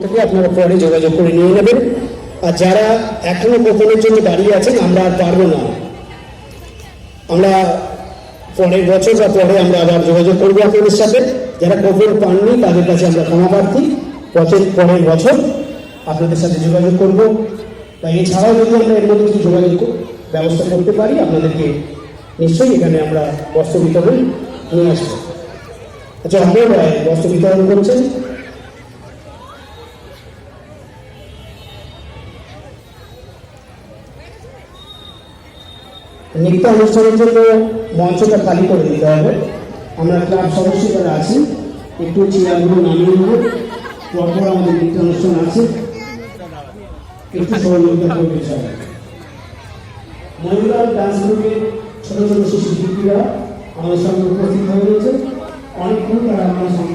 আপনারা পরে যোগাযোগ করে নিয়ে নেবেন। আর যারা এখনও গোপনের জন্য দাঁড়িয়ে আছেন, আমরা আর পারব না। আমরা পরের বছর বা পরে আমরা আবার যোগাযোগ করব আপনাদের সাথে। যারা গোপন পাননি, তাদের কাছে আমরা ক্ষমা প্রার্থী। বছর পরের বছর আপনাদের সাথে যোগাযোগ করব। বা এছাড়াও যদি আমরা এর মধ্যে কিছু যোগাযোগ ব্যবস্থা করতে পারি, আপনাদেরকে নিশ্চয়ই এখানে আমরা বস্ত্র বিতরণ নিয়ে আসব। আচ্ছা রায় বস্ত্র বিতরণ করছেন। নৃত্য অনুষ্ঠানের জন্য মঞ্চটা খালি করে দিতে হবে। আমরা ক্লাব সদস্য যারা আছি, একটু চেয়ারগুলো নামিয়ে নেব। পরপর আমাদের নৃত্য অনুষ্ঠান আছে। একটু সহযোগিতা করবে সবাই। মহিলা ডান্স গ্রুপের ছোট ছোট শিশু শিল্পীরা আমাদের সঙ্গে উপস্থিত হয়ে রয়েছে। অনেকক্ষণ তারা আমার সঙ্গে